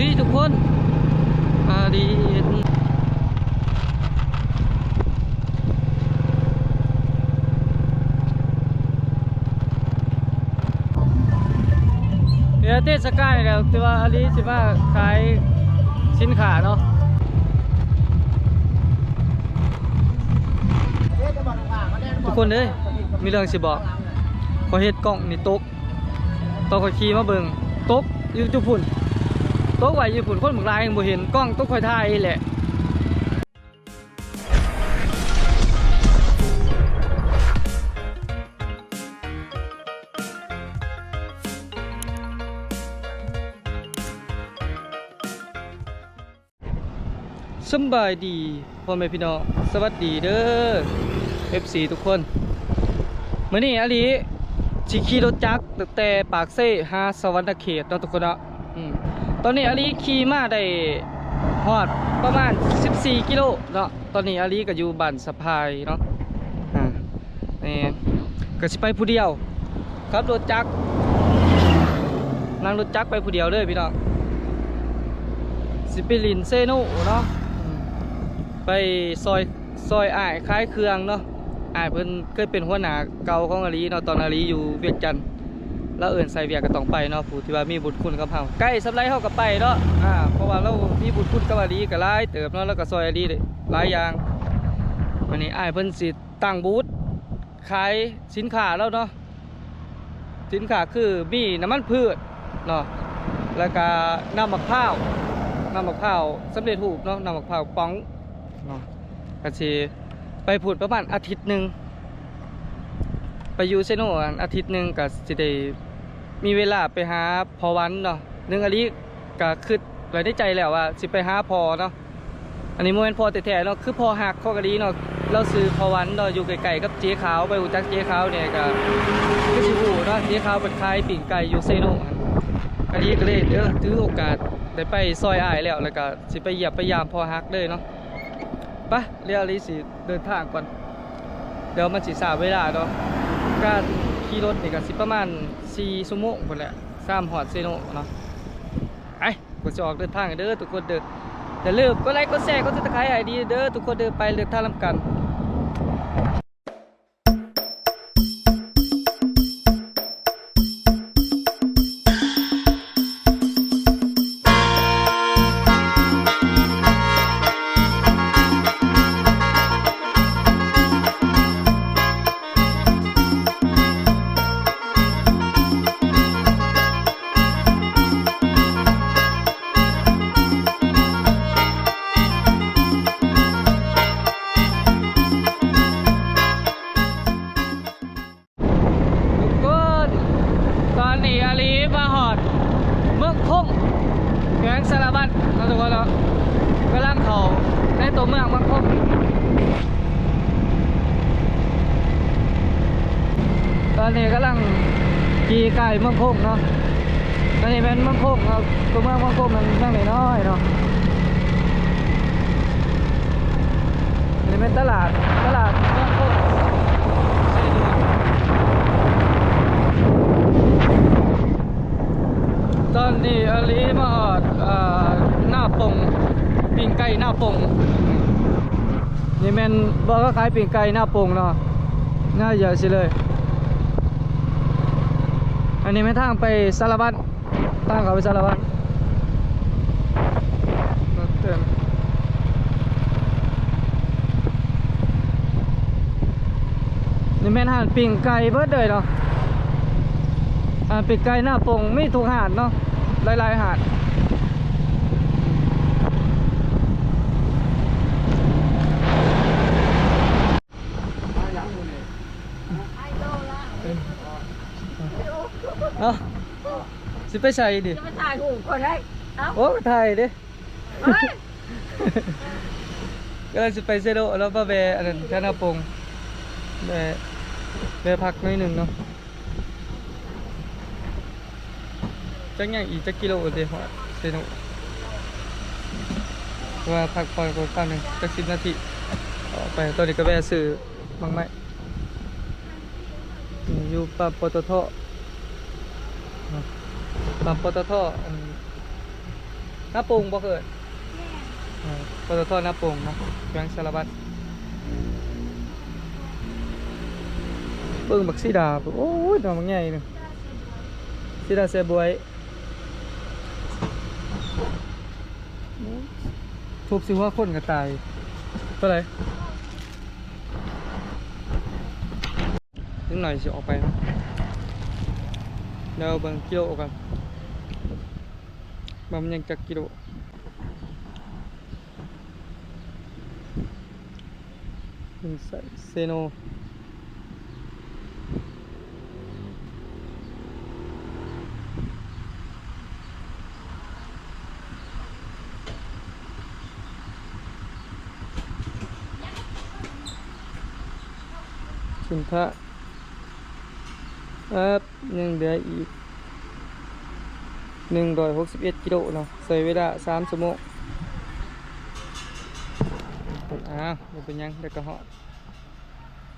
ฮ้ยทุกคนอาดีเดี๋ยวเทศกาลแล้วแต่ว่าอันนี้สิว่าขายสินค้าเนาะทุกคนเอ้ยมีเรื่องสิบอกขอเฮ็ดกล้องนี่ตกตอนขอขี่มาเบิ่งตกอยู่จุพุ่น ตกไว้อยู่พุ่นคนบางรายยังบ่เห็นกล้องตกคอยถ่ายี่แหละสบายดีพ่อแม่พี่น้องสวัสดีเด้อ FC ทุกคนมื้อนี้อลีสิขี่รถจักรตั้งแต่ปากเซ่หาสวรรณเขตเนาะทุกคนเนาะ อืมตอนนี้อาลีขี่มาได้ฮอดประมาณ 14 กิโลเนาะ ตอนนี้อาลีก็อยู่บ้านสะพายเนาะอ่านี่ก็สิไปผู้เดียวขับรถจักรนั่งรถจักรไปผู้เดียวเลยพี่น้องสิไปลินเซโนเนาะไปซอยซอยอ้ายคล้ายเครื่องเนาะอ้ายเพิ่นเคยเป็นหัวหน้าเก่าของอาลีเนาะตอนอาลีอยู่เวียงจันทน์ แล้วเอิ้นใส่เวียก็ต้องไปเนาะผู้ที่ว่ามีบุญคุณกับเฮาใกล้สำไรเฮาก็ไปเนาะอ่าเพราะว่าเรามีบุญคุณกับอาลีก็หลายเติบเนาะแล้วก็ซอยอาลีได้หลายอย่างวันนี้อ้ายเพิ่นสิตั้งบูธขายสินค้าแล้วเนาะสินค้าคือมีน้ำมันพืชเนาะแล้วก็น้ำมะพร้าวน้ำมะพร้าวสำเร็จรูปเนาะน้ำมะพร้าวป๋องเนาะก็สิไปพูดประมาณอาทิตย์หนึ่งไปยูเซโนอันอาทิตย์หนึ่งก็สิได้ มีเวลาไปหาพอวันเนาะหนึ่งอันนี้ก็คือไว้ในใจแล้วว่าสิไปหาพอเนาะอันนี้โมเมนพอแต่แท้ๆเนาะคือพอหักข้อกะลีเนาะเราซื้อพอวันเนาะอยู่ไกลๆกับเจ๊ขาวไปอูจักเจ๊ขาวเนี่ยก็คือสิหูเนาะเจ๊ขาวเป็นขายปิ่งไก่อยู่เซโนอันอันนี้ก็เลยเออถือโอกาสได้ไปซอยอ้ายแล้วแล้วก็สิไปเหยียบไปยามพอหักเลยเนาะปะเรียลิสิเดินทางก่อนเดี๋ยวมันสิสาเวลาเนาะการขี่รถนี่ก็สิประมาณ 4ชั่วโมงพุ่นแหละสามหอดเซโนเนาะไอ้กูจะออกเดินทางเด้อทุกคนเด้ออย่าลืมก็ไลค์ก็แชร์ก็ติดตามไอดีเด้อทุกคนเด้อไปเดินทางลำกัน ในตัวเมืองเมืองคงตอนนี้กำลังขี่ไก่เมืองคงเนาะตอนนี้เป็นเมืองคงเนาะตัวเมืองมืองคงมันเมืองน้อยเนาะอันนี้เป็นตลาดตลาดเมืองคงตอนนี้อลีมาหอดหน้าปง ปิ่งไก่หน้าปงนี่แมนบอกก็ขายปิ่งไก่หน้าปงเนาะน่าเยอะสิเลย อันนี้ไม่ทางไปสารบัญทางเขาไปสารบัญรเตือนนี่แม่นหานปิ่งไก่เบิดเลยเนาะอ่าปีกไก่หน้าปงไม่ถูกหาดเนาะหลายๆหาดเอาสิ ไปใส่ดิจะไปถ่ายหูก่อนได้เอ้าโอ้ไทยดิเฮ้ยก็เลยสิไปเซโดแล้วก็แวะอันนั้นแค่หน้าปงแวะแวะพักหน่อยหนึ่งเนาะจังยังอีกจักกิโลเดียวเซโนว่าพักผ่อนก่อนแป๊บหนึงจักสิบนาทีออกไปตอนนี้ก็แวะซื้อบางไม้นี่อยู่ปั๊มปตท ปั๊มปตทอันหน้าโป่งบ่เกิดอ่าปตทหน้าโป่งเนาะแขวงสารบัดเบิ่งบักสีดาพุ่นโอ้ยดอกมันใหญ่นึงสีดาเสยบวยทุบสิว่าคนก็ตายเท่าไหร่นิดหน่อยสิออกไปเนาะเดี๋ยวเบิ่งกิโลกัน บำยังจักกิโลเป็นไซเซโนสินค้าครับยังเหลืออีก หนึ่งร้อยหกสิบเอ็ดกิโลเนาะใช้เวลาสามชั่วโมงอ้าวบ่เป็นยังเด็กก็เหาะ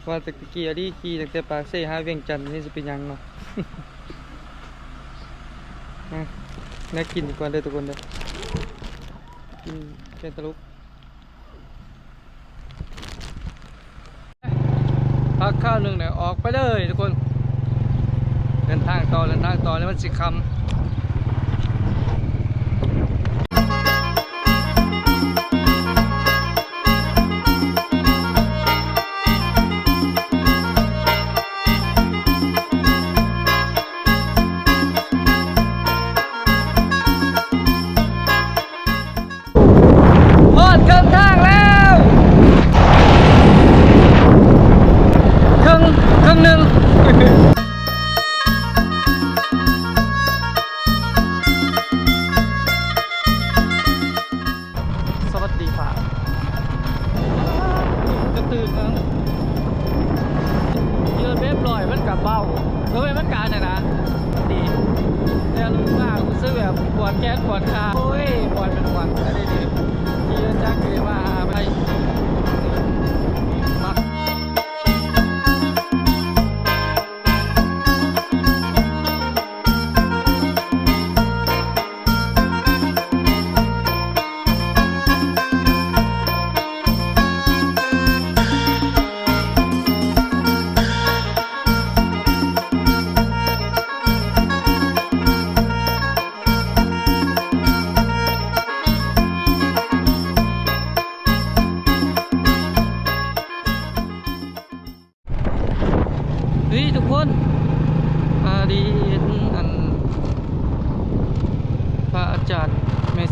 ว่าตะกี้อะดิขี่ตั้งแต่ปากเซ่หาเวียงจันทน์นี่จะเป็นยังเนาะนะน่ากินกว่าเด้อทุกคนเด้อกินแกงตะลุกพักข้าวหนึ่งเนี่ยออกไปเลยทุกคน เดินทางต่อเดินทางต่อแล้วมันสิคำ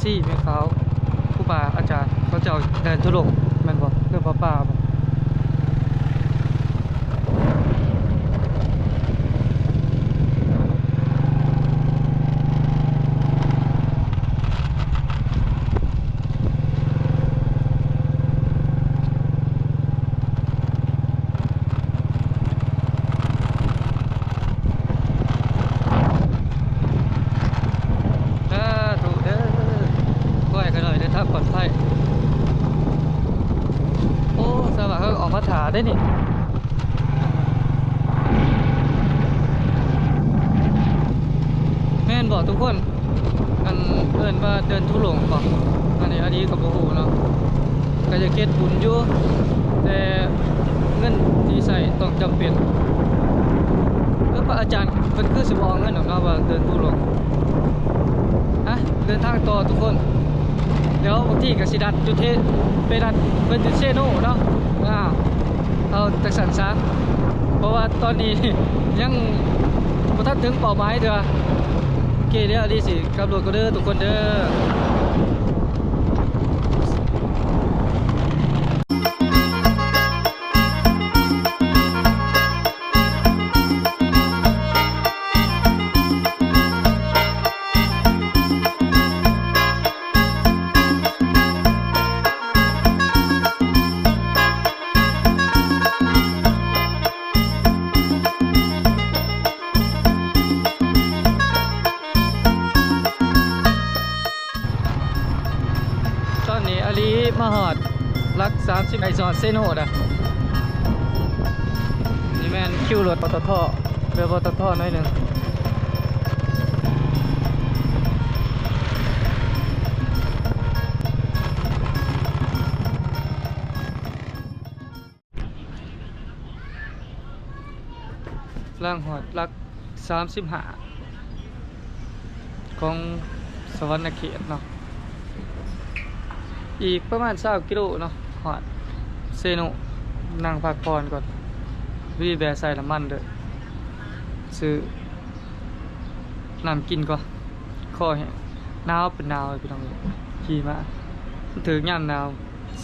เมซี่เมขาผู้ป่าอาจารย์เขาจะเดินทุรกแมันบอกเรื่องป้าป้าบอกเออถูกเด้อก้อยกันหน่อยเด้อถ้าปลอดภัยโอ้สวัสดีเขาออกมาถา ได้นี่แม่นบอกทุกคน อันเอินว่าเดินทุหลงบอกอันนี้อันนี้กับโอ้โหเนาะก็จะเก็ดบุญอยู่แต่เงินที่ใส่ต้องจำเป็นเออพระอาจารย์เพิ่นคือสิบออกเงินหรอกเนาว่าเดินทุหลงอะเดินทางต่อทุกคนเดี๋ยวบางที่กับสิดัดจุดเทไปดัดเป็นจุดเชโน่เนาะอ่า เอาจักสันซะเพราะว่าตอนนี้ยังบ่ทันถึงเป้าหมายเด้อโอเคเดี๋ยวดีสิขับรถก็เด้อทุกคนเด้อ เซโนดอะนี่แม่นคิวรถปตทเรือปตทน้อยหนึ่งร่างหอดลักสามสิบหาของสวรรค์เขตเนาะอีกประมาณสามกิโลเนาะหอด เซโนนั่งพักผ่อนก่อนวีแบร์ใส่น้ำมันเด้อซื้อน้ำกินก่อนคอแห้งหนาวเป็นหนาวพี่น้องขี่มาถึงยามหนาว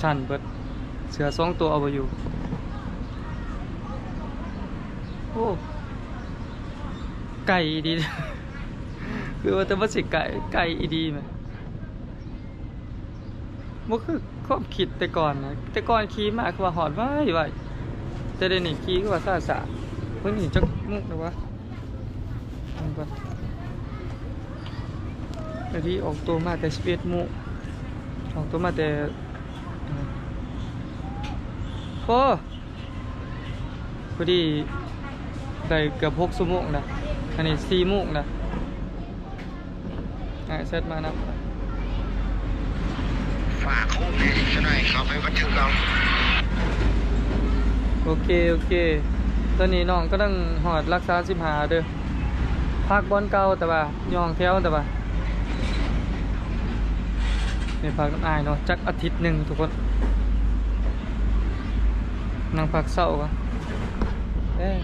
สั่นเบิดเสือสองตัวเอาไปอยู่โอ้ไก่ดี คือว่าแต่ว่าสิไก่ไก่ดีไหมมันคือ ความคิดแต่ก่อนนะแต่ก่อนขี่มากคือว่าหอดไว้ไว้แต่เดี๋ยวนี้ขี่คือว่าซาสะเพิ่งนี่จักมุกนะวะมันก่อนเดี๋ยวที่ออกตัวมาแต่สเปดมุกออกตัวมาแต่โอ้พอดีได้เกือบหกชั่วโมงนะอันนี้สี่โมงนะอะเซตมานะ ฝากโค้งเนี่ยจะหน่อยเขาไปบันทึกเราโอเค โอเค ตอนนี้น้องก็ต้องหอดรักษาสิบหาเด้อพักบอลเก่าแต่ว่ายองแถวแต่ว่าในพักน้ำอายเนาะจักอาทิตย์หนึ่งทุกคนนั่งพักเศร้าก่อนเอ้ย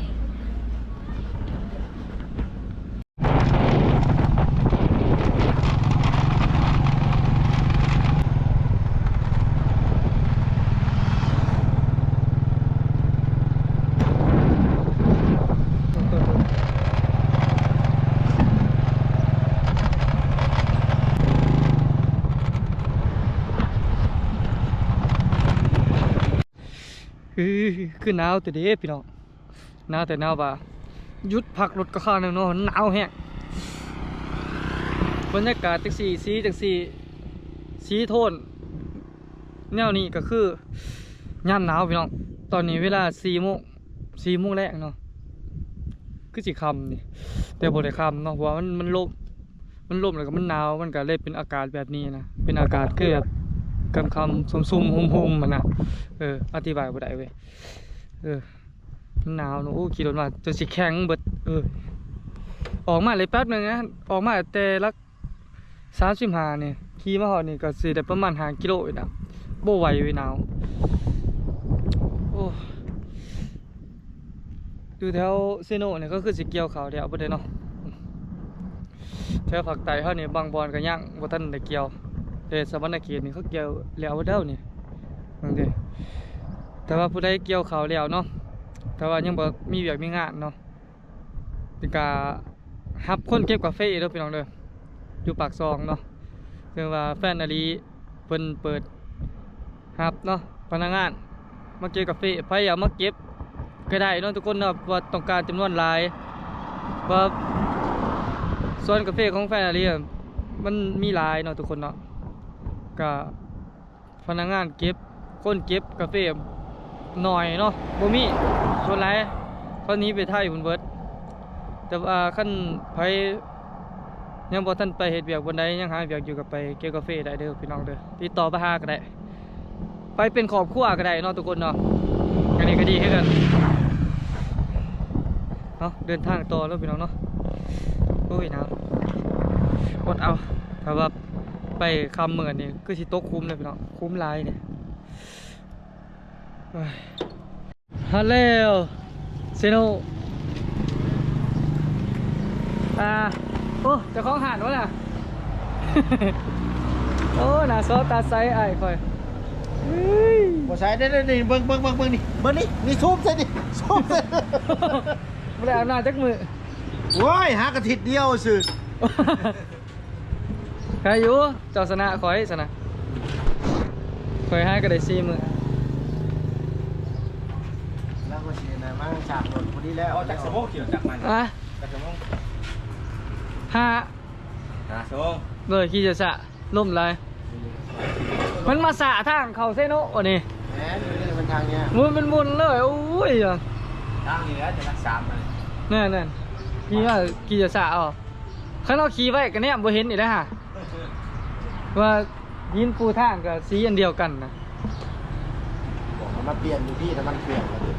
คือหนาวแต่เด้พี่น้องหนาวแต่หนาวบ่าหยุดพักรถก็ข้าวหนึงเนาะหนาวแฮงบรรยากาศจังสี่สีจังสี่สีโทนแนวนี้ก็คือย่ามหนาวพี่น้องตอนนี้เวลาสี่โมงสี่โมงแรกเนาะคือสิคำนี่แต่บ่ได้คำเนาะเพราะว่ามันมันลมมันลมแล้วก็มันหนาวมันก็เลยเป็นอากาศแบบนี้นะเป็นอากาศคือแบบ คำคำซุ่มซุ่มๆหุ่มหุ่มมันนะเอออธิบายบ่ได้เว้ยเออหนาวนอะโอ้ขี่รถมาจนสิแข็งเบิดเออออกมาเลยแป๊บหนึ่งนะออกมาแต่ลักสามสิบห้าเนี่ยขี่มาหอดนี่ก็สิได้ประมาณห้ากิโลอยู่นะโบไหวเว้ยหนาวโอ้อยู่แถวเซโนเนี่ยก็คือสิเกี่ยวเขาเดียวบ่ได้เนาะแถวภาคใต้เฮานี่บางบอนก็ยังบ่ทันได้เกี่ยว แต่สวรรณเขตนี่เขาเกี่ยวแล้วเด้านี่นั่นเด้แต่ว่าผู้ใดเกี่ยวเขาแล้วเนาะแต่ว่ายังบ่มีเวียกมีงานเนาะเป็นกาฮับคนเก็บกาแฟเด้อพี่น้องเด้ออยู่ปากซองเนาะคือว่าแฟนอาลีเพิ่นเปิดฮับเนาะพนักงานมาเก็บกาแฟไผอยากมาเก็บก็ได้เนาะทุกคนเนาะว่าต้องการจำนวนหลายว่าส่วนกาแฟของแฟนอาลีมันมีหลายเนาะทุกคนเนาะ ก็พนักงานเก็บคนเก็บกาแฟหน่อยเนาะบ่มีส่วนไรเขาหนี้ไปไทยพุ่นเบิร์ดแต่ว่าขั้นไผยังบ่ทันไปเฮ็ดเวียกบนใดยังหาเวียกอยู่กับไปเก็บกาแฟได้เด้อพี่น้องเด้อติดต่อไปหาก็ได้ ไปเป็นครอบครัวก็ได้เนาะทุกคนเนาะอันนี้ก็ดีคือกันเนาะเดินทางต่อแล้วพี่น้องเนาะโอ้ยนาวอดเอาถ้าว่า ไปคำเหมือนนี่คือสิโต๊ะคุ้มเลยพี่น้องคุ้มหลายเนี่ยเฮ้ยฮัลโหลเซโนอ่าโอ้เจะคล้าของหานวะน่ะโอ้หน้าซอตาไซไอ้ายคอยเฮ้ยบ่ใช้ได้ได้นี่เบิ่งเบิ่งเบิ่งเบิ่งนี่เบิ่งนี่นี่ซูมใส่ดิซูมใส่ไม่ได้อาบน้ำจักมือโว้ยหากระทิดเดียวซื่อ ใครอยู่เจ้าสนะคอยสนะคอยให้ก็ได้ซีมือแล้วก็สินะมาฉากรถพอดีแล้วเอาจากสมองเกี่ยวจากมันอะจากสมองห้านะสมองเลยขี่จะสะล่มเลยมันมาสะทางเขาเซโนะอันนี้แหมนี่มันทางเนี้ยมุนเป็นมุนเลยโอ้ยอะตั้งนี่แล้วจะรักษามันนั่นนั่นขี่ว่าขี่จะสะอ๋อข้างนอกขี่ไว้กันเนี่ยบ่เห็นอีกแล้วฮะ ว่ายินปูทางกับสีอันเดียวกันนะบอกมันมาเปลี่ยนอยู่พี่ถ้ามันเปลี่ยนแล้วดิ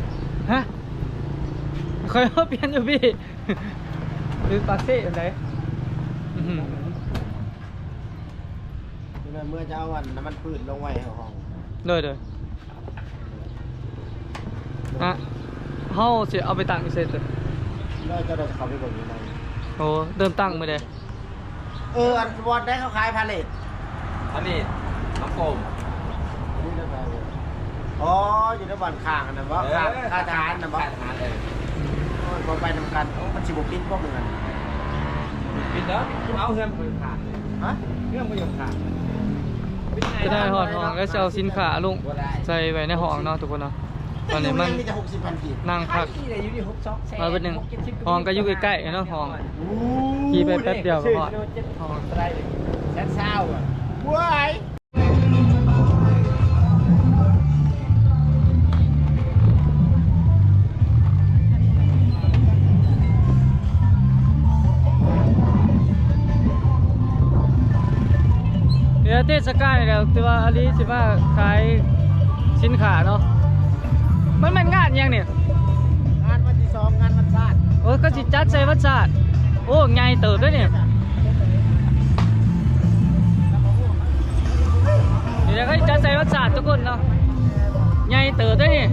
ฮะคอยเอาเปลี่ยนอยู่พี่คือปากเซ่อันไหนอื้อหือเมื่อจะเอาอันน้ำมันพืชลงไว้ให้ห้องเลยเลยอะเฮาสิเอาไปตั้งอีกเสร็จเลยแล้วจะได้เขาไปเบิ่งอยู่ในโอ้เริ่มตั้งมื้อใดเอออันบอลได้เขาขายพาเลท อันนี้น้องโฟมนี่ได้ไปอ๋ออยู่ในบ้านข้างอันนะว่าข้างข้าทหารนะว่าค่าทหารเลยโอ้ยบ่ไปนำกันโอ้มันสิบปิดพวกมึงอะปิดแล้วเอาเงินไปขาดเลยฮะเรื่องไม่ยอมขาดจะได้หอดห้องแล้วจะเอาสินค้าลงใส่ไว้ในห้องเนาะทุกคนเนาะตอนนี้มันมีแต่หกสิบพันกีบนั่งพักที่ไหนอยู่ที่หกซอกแสมาเป็นหนึ่งห้องก็อยู่ใกล้ๆเนาะห้องอู้ขี่ไปแป๊บเดียวก็พอห้องอะไรแสนเศร้าอะ ว้ายเดี๋ยวเทศกาลนี่แหล้วแต่ว่าอันนี้สิว่าขายสินค้าเนาะ มันแม่นงานหยังเนี่ย งานวันที่สองงานวันชาติ โอ้ยก็สิจัดใส่วัดศาสตร์โอ้ใหญ่เติบด้วยเนี่ย ดี๋ยวก็จัดใส่รัดศาสตร์ทุกคนเนาะใหญ่เติบด้วยนี่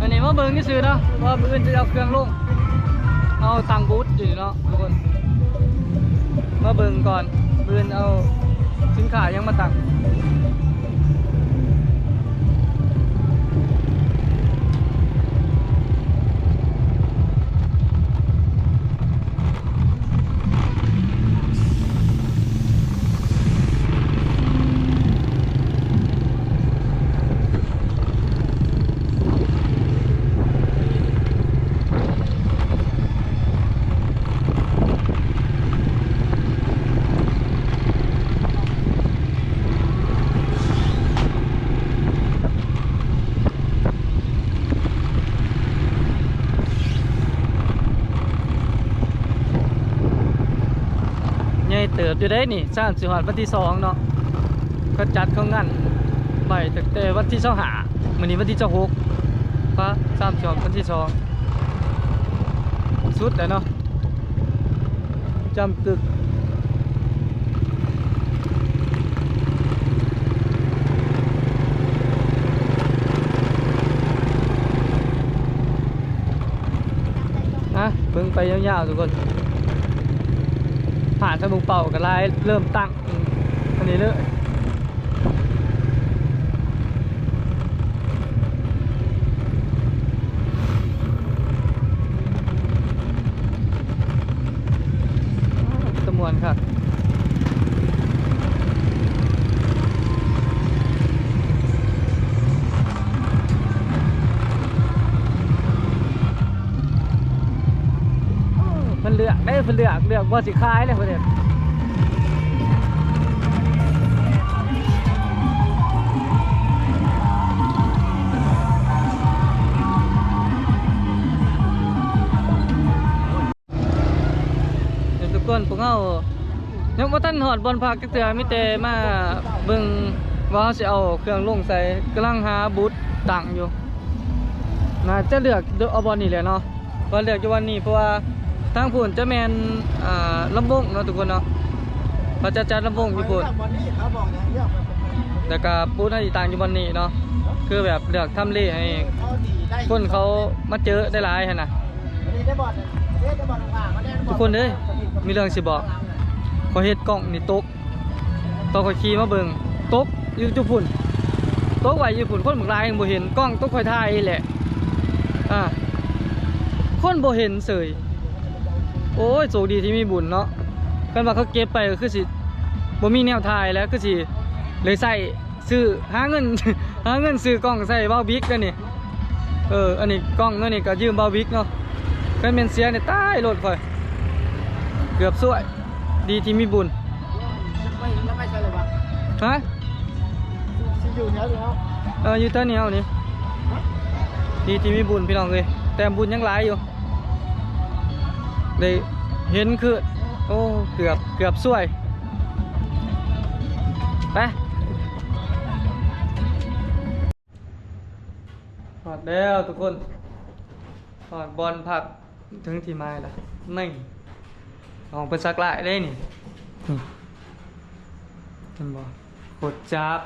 อันนี้ว่าเบิ่งนี่ซื้อเนาะว่ามื้ออื่นจะเอาเครื่องลงเอาตังบูธอยู่เนาะทุกคนมาเบิ่งก่อนเบิร์นเอาสินค้ายังมาตั้ง บอยู่ได้นี่สร้างสิหอดวันที่สองเนาะก็จัดเขางันไปตั้งแต่วันที่สองหามื้อนี้วันที่เจ้าหกพระสามสิหอดวันที่สองสุดเลยเนาะจำตึกนะเบิ่งไปยาวๆทุกคน ผ่านสมุกเป่ากับลายเริ่มตั้งอันนี้เลยตะมวนครับมันเลือกได้เพิ่นเลือกเลือว่าสิคายเลยเพิ่นเด้เดี๋ยวทุกคนพวกเรายังบ่ทันหอดบอลพักเทื่อมีแต่มาเบิ่งว่าเราสิเอาเครื่องลงใส่กำลังหาบูธตั้งอยู่น่าจะเลือกเอาบอลนี่แหละเนาะว่าเลือกอยู่วันนี้เพราะว่า ทางพุ่นจะแมนอ่าลำวงเนาะทุกคนเนาะเขาจะจัดลำวงอยู่พุ่นวันนี้เขาบอกอย่างเดียวแต่ก็บูน่าตั้งอยู่วันนี้เนาะคือแบบเลือกทำเลให้เขาดีได้คนเขามาเจอได้หลายนนะวันนี้ได้บอลเด้ได้บอลต่าดทุกคนเอ้ยมีเรื่องสิบอกขอเฮ็ดกล้องนี่ตกตอนข่อยขี่มาเบิ่งตกอยู่จุพุ่นตกไว้อยู่พุ่นคนบางรายยังบ่เห็นกล้องตกข่อยถ่ายแหละอ่าคนบ่เห็นเสย โอ้ยโชคดีที่มีบุญเนาะกันว่าเขาเก็บไปก็คือสิบ่มีแนวถ่ายแล้วคือสิเลยใส่ซื้อหาเงิน หาเงินซื้อกล้องใส่เบ้าบิ๊กกันนี่เอออันนี้กล้องเนาะนี่ก็ยืมเบ้าบิ๊กเนาะกันเป็นเสียเนี่ยตายรถข่อยเกือบสวยดีที่มีบุญไม่แล้วไม่ใช่เลยวะฮะซีอยู่เนี้ยเดียวเอออยู่เท่านี้เอานี่ดีที่มีบุญพี่น้องเลยแต่บุญยังหลายอยู่ ได้เห็นคือ โอ้ เกือบเกือบสวยไปหอดแล้วทุกคนหอดบอลผักถึงที่ไม้ละนี่ของเป็นสักหลายเลยนี่นี่เห็นบ่กดจับ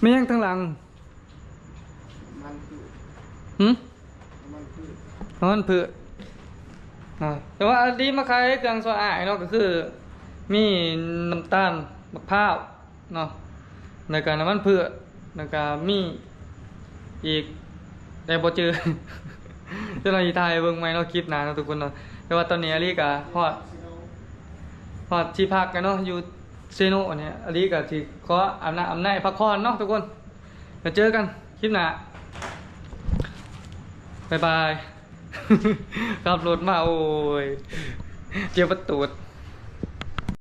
ไม่ยังทั้งหลังมันคือหืมมันคือมันเผือกอ่าแต่ว่าอันนี้มาขายเครื่องสะอาดเนาะก็คือ มีน้ำตาลมะพร้าวเนาะในการน้ำมันเผือกในการมีอีกแต่บ่เจอเจ้าหน้าที่ไทยเบิ่งไหมเนาะคลิปหนาเนาะทุกคนเนาะแต่ว่าตอนนี้อาลีกะฮอดฮอดที่พักกันเนาะอยู่ เซโนเนี่ยอาลีกะสิขออำนาจอำนาจพักคอนเนาะทุกคนจะเจอกันคลิปหน้าบายบายขับรถมาโอ้ยเจียวประตูด